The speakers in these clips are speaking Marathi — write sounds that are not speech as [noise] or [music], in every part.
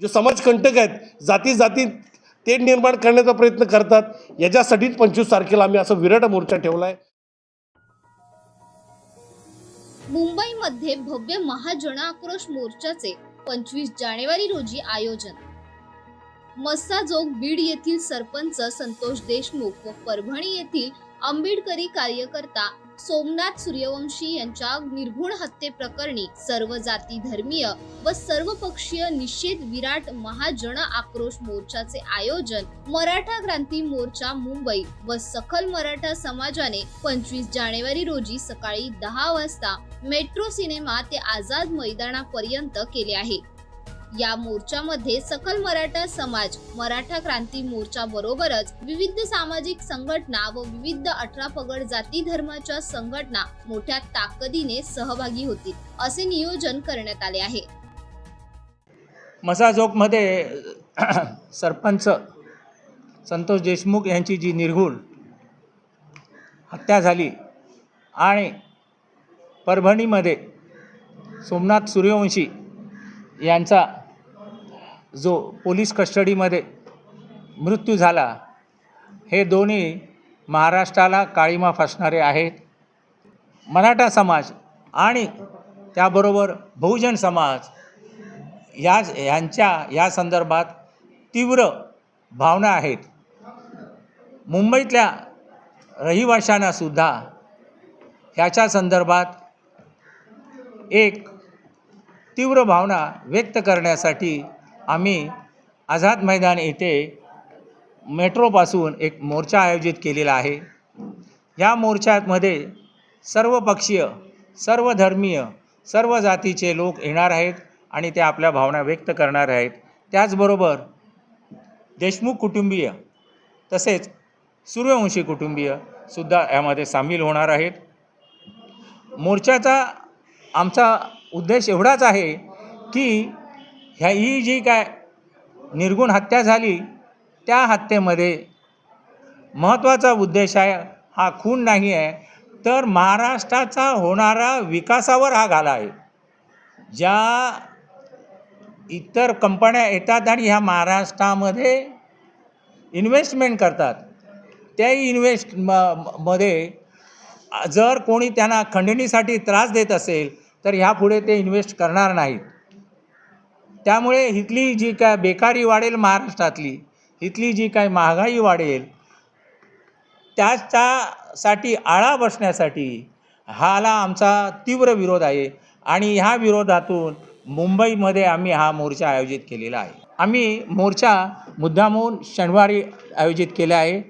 जे समाजकंटक आहेत जाती जाती ते निर्माण करण्याचा प्रयत्न करतात. याच्यासाठीच पंचवीस तारखेला आम्ही असं विराट मोर्चा ठेवला आहे मुंबईमध्ये भव्य महाजन आक्रोश मोर्चाचे पंचवीस जानेवारी रोजी आयोजन. मस्साजोग बीड येथील सरपंच संतोष देशमुख व परभणी येथील आंबेडकरी कार्यकर्ता सोमनाथ सूर्यवंशी यांच्या निर्घुण हत्येप्रकरणी सर्व जाती धर्मीय व सर्वपक्षीय निषेध विराट महाजन आक्रोश मोर्चाचे आयोजन मराठा क्रांती मोर्चा मुंबई व सखल मराठा समाजाने पंचवीस जानेवारी रोजी सकाळी दहा वाजता मेट्रो सिनेमा ते आझाद मैदानापर्यंत केले आहे. या मोर्चामध्ये सकल मराठा समाज मराठा क्रांती मोर्चा बरोबरच विविध सामाजिक संघटना व विविध अठरा पगड जाती धर्माच्या संघटना मोठ्या ताकदीने सहभागी होतील असे नियोजन करण्यात आले आहे. मसाजोगमध्ये [clears throat] सरपंच संतोष देशमुख यांची जी निर्घुण हत्या झाली आणि परभणीमध्ये सोमनाथ सूर्यवंशी यांचा जो पोलीस कस्टडीमध्ये मृत्यू झाला हे दोन्ही महाराष्ट्राला काळीमा फासणारे आहेत. मराठा समाज आणि त्याबरोबर बहुजन समाज या ह्यांच्या या संदर्भात तीव्र भावना आहेत. मुंबईतल्या रहिवाशांनासुद्धा ह्याच्या संदर्भात एक तीव्र भावना व्यक्त करण्यासाठी आम्ही आझाद मैदान येथे मेट्रोपासून एक मोर्चा आयोजित केलेला आहे. या मोर्चामध्ये सर्व पक्षीय सर्व धर्मीय सर्व जातीचे लोक येणार आहेत आणि ते आपल्या भावना व्यक्त करणार आहेत. त्याचबरोबर देशमुख कुटुंबीय तसेच सूर्यवंशी कुटुंबीयसुद्धा यामध्ये सामील होणार आहेत. मोर्चाचा आमचा उद्देश एवढाच आहे की ह्या ही जी काय निर्गुण हत्या झाली त्या हत्येमध्ये महत्त्वाचा उद्देश आहे हा खून नाही आहे तर महाराष्ट्राचा होणारा विकासावर हा घाला आहे. ज्या इतर कंपन्या येतात आणि ह्या महाराष्ट्रामध्ये इन्व्हेस्टमेंट करतात त्या इन्व्हेस्ट म मध्ये जर कोणी त्यांना खंडणीसाठी त्रास देत असेल तर ह्यापुढे ते इन्व्हेस्ट करणार नाहीत. त्यामुळे इथली जी काय बेकारी वाढेल महाराष्ट्रातली इथली जी काय महागाई वाढेल त्याच्यासाठी आळा बसण्यासाठी हाला आमचा तीव्र विरोध आहे. आणि ह्या विरोधातून मुंबईमध्ये आम्ही हा मोर्चा आयोजित केलेला आहे. आम्ही मोर्चा मुद्दामून शनिवारी आयोजित केला आहे.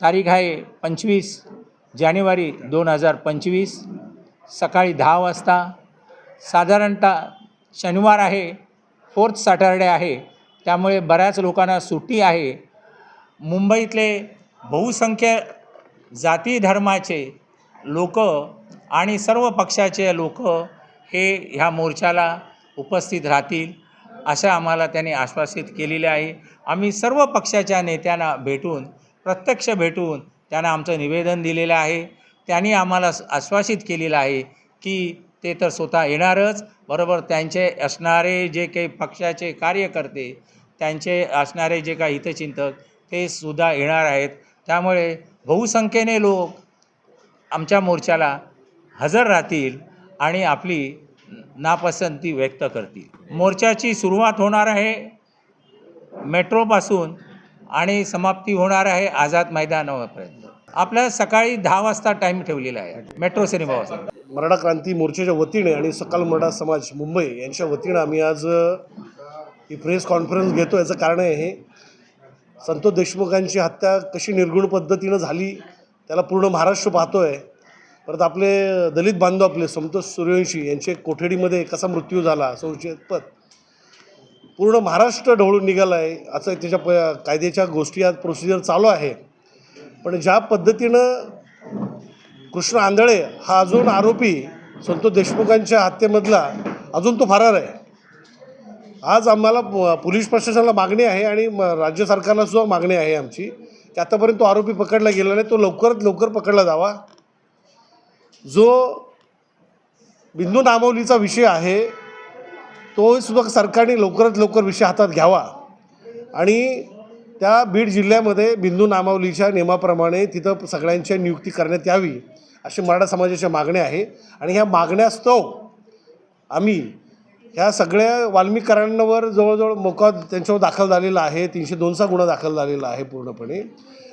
तारीख आहे पंचवीस जानेवारी दोन हजार पंचवीस सकाळी दहा वाजता. साधारणतः शनिवार आहे. फोर्थ सॅटरडे आहे. त्यामुळे बऱ्याच लोकांना सुट्टी आहे. मुंबईतले बहुसंख्य जाती धर्माचे लोक आणि सर्व पक्षाचे लोक हे ह्या मोर्चाला उपस्थित राहतील असं आम्हाला त्यांनी आश्वासित केलेले आहे. आम्ही सर्व पक्षाच्या नेत्यांना भेटून प्रत्यक्ष भेटून त्यांना आमचं निवेदन दिलेलं आहे. त्यांनी आम्हाला आश्वासित केलेलं आहे की ते तर स्वतः येणारच. बरोबर त्यांचे असणारे जे काही पक्षाचे कार्यकर्ते त्यांचे असणारे जे काही हितचिंतक ते सुद्धा येणार आहेत. त्यामुळे बहुसंख्येने लोक आमच्या मोर्चाला हजर राहतील आणि आपली नापसंती व्यक्त करतील. मोर्चाची सुरुवात होणार आहे मेट्रोपासून आणि समाप्ती होणार आहे आझाद मैदानापर्यंत. आपल्या सकाळी दहा वाजता टाईम ठेवलेला आहे. मेट्रो सिनेमापासून मराठा क्रांती मोर्चाच्या वतीने आणि सकाल मराठा समाज मुंबई यांच्या वतीनं आम्ही आज ही प्रेस कॉन्फरन्स घेतो. याचं कारण आहे हे संतोष देशमुखांची हत्या कशी निर्गुण पद्धतीनं झाली त्याला पूर्ण महाराष्ट्र पाहतो आहे परत आपले दलित बांधव आपले संतोष सूर्यवंशी यांचे कोठडीमध्ये कसा मृत्यू झाला संशयास्पद पूर्ण महाराष्ट्र ढवळून निघाला आहे असं त्याच्या प कायद्याच्या गोष्टी आज प्रोसिजर चालू आहे. पण ज्या पद्धतीनं कृष्ण आंधळे हा अजून आरोपी संतोष देशमुखांच्या हत्येमधला अजून तो फरार आहे. आज आम्हाला प- पोलीस प्रशासनाला मागणी आहे आणि म- राज्य सरकारला सुद्धा मागणी आहे आमची. की आतापर्यंत तो आरोपी पकडला गेला नाही तो लवकरात लवकर पकडला जावा. जो बिंदू नामवलीचा विषय आहे तो सुद्धा सरकारने लवकरात लवकर विषय हातात घ्यावा. आणि त्या बीड जिल्ह्यामध्ये बिंदू नामावलीच्या नियमाप्रमाणे तिथं सगळ्यांच्या नियुक्ती करण्यात यावी. अशी मराठा समाजाच्या मागण्या आहे. आणि ह्या मागण्यास्तव आम्ही ह्या सगळ्या वाल्मिकरांवर जवळजवळ मोका त्यांच्यावर दाखल झालेला आहे. तीनशे दोनचा गुन्हा दाखल झालेला आहे पूर्णपणे.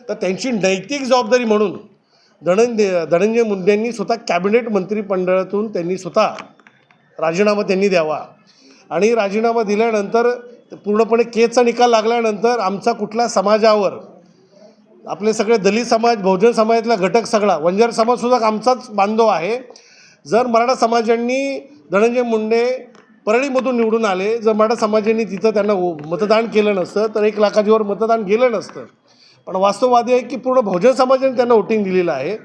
तर त्यांची नैतिक जबाबदारी म्हणून धनंजय धनंजय मुंडेंनी स्वतः कॅबिनेट मंत्रिमंडळातून त्यांनी स्वतः राजीनामा त्यांनी द्यावा. आणि राजीनामा दिल्यानंतर पूर्णपणे केसचा निकाल लागल्यानंतर आमचा कुठल्या समाजावर आपले सगळे दलित समाज बहुजन समाजातला घटक सगळा वंजार समाजसुद्धा आमचाच बांधव आहे. जर मराठा समाजांनी धनंजय मुंडे परळीमधून निवडून आले जर मराठा समाजांनी तिथं त्यांना ओ- मतदान केलं नसतं तर एक लाखाजीवर मतदान गेलं नसतं. पण वास्तववादी आहे की पूर्ण बहुजन समाजाने त्यांना वोटिंग दिलेलं आहे.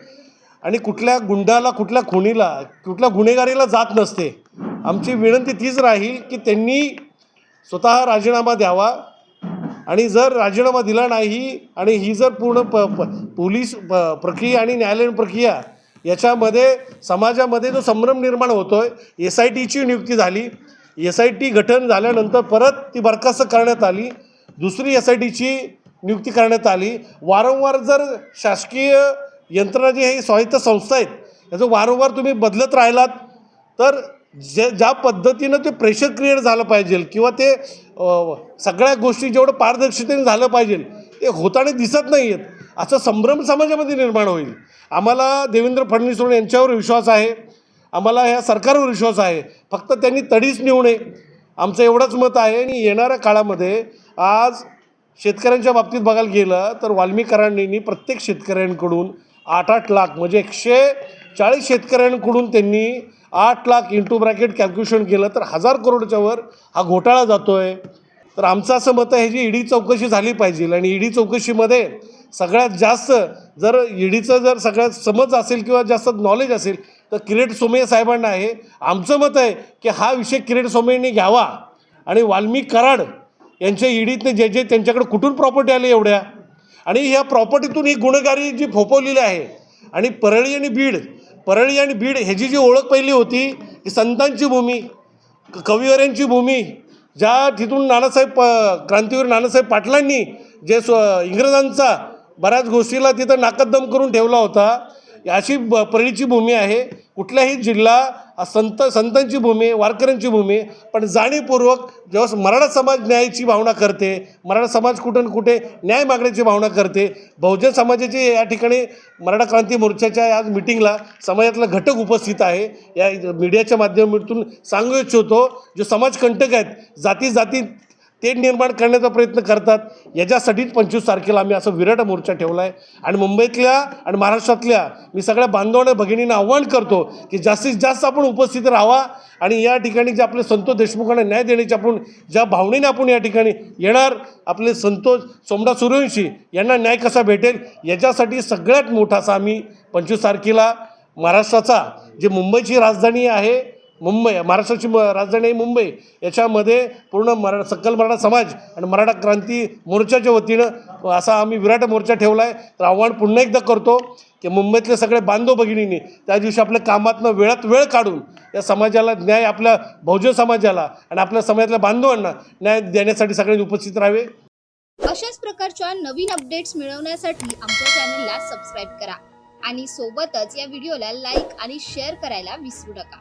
आणि कुठल्या गुंडाला कुठल्या खुनीला कुठल्या गुन्हेगारीला जात नसते. आमची विनंती तीच राहील की त्यांनी स्वतः राजीनामा द्यावा. आणि जर राजीनामा दिला नाही आणि ही जर पूर्ण प प पोलीस प प्रक्रिया आणि न्यायालयीन प्रक्रिया याच्यामध्ये समाजामध्ये जो संभ्रम निर्माण होतो आहे एस आय टीची नियुक्ती झाली. एस आय टी गठन झाल्यानंतर परत ती बरखास्त करण्यात आली. दुसरी एस आय टीची नियुक्ती करण्यात आली. वारंवार जर शासकीय यंत्रणा जी आहे स्वायत्त संस्था आहेत याचं वारंवार तुम्ही बदलत राहिलात तर जे ज्या पद्धतीनं ते प्रेशर क्रिएट झालं पाहिजे किंवा ते सगळ्या गोष्टी जेवढं पारदर्शकतेने झालं पाहिजे ते होताना दिसत नाही आहेत. असं संभ्रम समाजामध्ये निर्माण होईल. आम्हाला देवेंद्र फडणवीस यांच्यावर विश्वास आहे. आम्हाला ह्या सरकारवर विश्वास आहे. फक्त त्यांनी तडीच नेऊ नये. आमचं एवढंच मत आहे आणि येणाऱ्या काळामध्ये आज शेतकऱ्यांच्या बाबतीत बघायला गेलं तर वाल्मिकारांनी प्रत्येक शेतकऱ्यांकडून आठ आठ लाख म्हणजे एकशे चाळीस शेतकऱ्यांकडून त्यांनी आठ लाख इंटू ब्रॅकेट कॅल्क्युलेशन केलं तर हजार करोडच्या वर हा घोटाळा जातो आहे तर आमचं असं मत आहे जी ईडी चौकशी झाली पाहिजे आणि ईडी चौकशीमध्ये सगळ्यात जास्त जर ईडीचं जर सगळ्यात समज असेल किंवा जास्त नॉलेज असेल तर किरीट सोमय्या साहेबांना आहे. आमचं मत आहे की हा विषय किरीट सोमय्यांनी घ्यावा. आणि वाल्मिक कराड यांच्या ईडीतने जे जे त्यांच्याकडे कुठून प्रॉपर्टी आली एवढ्या? आणि ह्या प्रॉपर्टीतून ही गुन्हेगारी जी फोपवलेली आहे आणि परळी आणि बीड परळी आणि बीड ह्याची जी ओळख पहिली होती ही संतांची भूमी कविवऱ्यांची कविवर्यांची भूमी ज्या तिथून नानासाहेब प क्रांतीवीर नानासाहेब पाटलांनी जे स्व इंग्रजांचा बऱ्याच गोष्टीला तिथं नाकदम करून ठेवला होता अशी ब परळीची भूमी आहे कुठलाही जिल्हा संत संतांची भूमी आहे, वारकऱ्यांची भूमी आहे. पण जाणीवपूर्वक जेव्हा मराठा समाज न्यायाची भावना करते मराठा समाज कुठं कुठे न्याय मागण्याची भावना करते बहुजन समाजाची या ठिकाणी मराठा क्रांती मोर्चाच्या आज मिटिंगला समाजातला घटक उपस्थित आहे या मीडियाच्या माध्यमातून सांगू इच्छितो जो समाजकंटक आहेत जाती जाती ते निर्माण करण्याचा प्रयत्न करतात. याच्यासाठीच पंचवीस तारखेला आम्ही असं विराट मोर्चा ठेवला आहे आणि मुंबईतल्या आणि महाराष्ट्रातल्या मी सगळ्या बांधवांना भगिनींना आव्हान करतो की जास्तीत जास्त आपण उपस्थित राहावा. आणि या ठिकाणी जे आपले संतोष देशमुखांना न्याय देण्याची आपण ज्या भावनेने आपण या ठिकाणी येणार आपले संतोष सोमडा सूर्यवंशी यांना न्याय कसा भेटेल याच्यासाठी सगळ्यात मोठा असा आम्ही पंचवीस तारखेला महाराष्ट्राचा जे मुंबईची राजधानी आहे मुंबई महाराष्ट्राची म राजधानी आहे मुंबई. याच्यामध्ये पूर्ण मरा सकल मराठा समाज आणि मराठा क्रांती मोर्चाच्या वतीनं असा आम्ही विराट मोर्चा ठेवला आहे तर आव्हान पुन्हा एकदा करतो की मुंबईतले सगळे बांधव भगिनींनी त्या दिवशी आपल्या कामातनं वेळात वेळ काढून या समाजाला न्याय आपल्या बहुजन समाजाला आणि आपल्या समाजातल्या बांधवांना न्याय देण्यासाठी सगळ्यांनी उपस्थित राहावे. अशाच प्रकारच्या नवीन अपडेट्स मिळवण्यासाठी आमच्या चॅनलला सबस्क्राईब करा. आणि सोबतच या व्हिडिओला लाईक आणि शेअर करायला विसरू नका.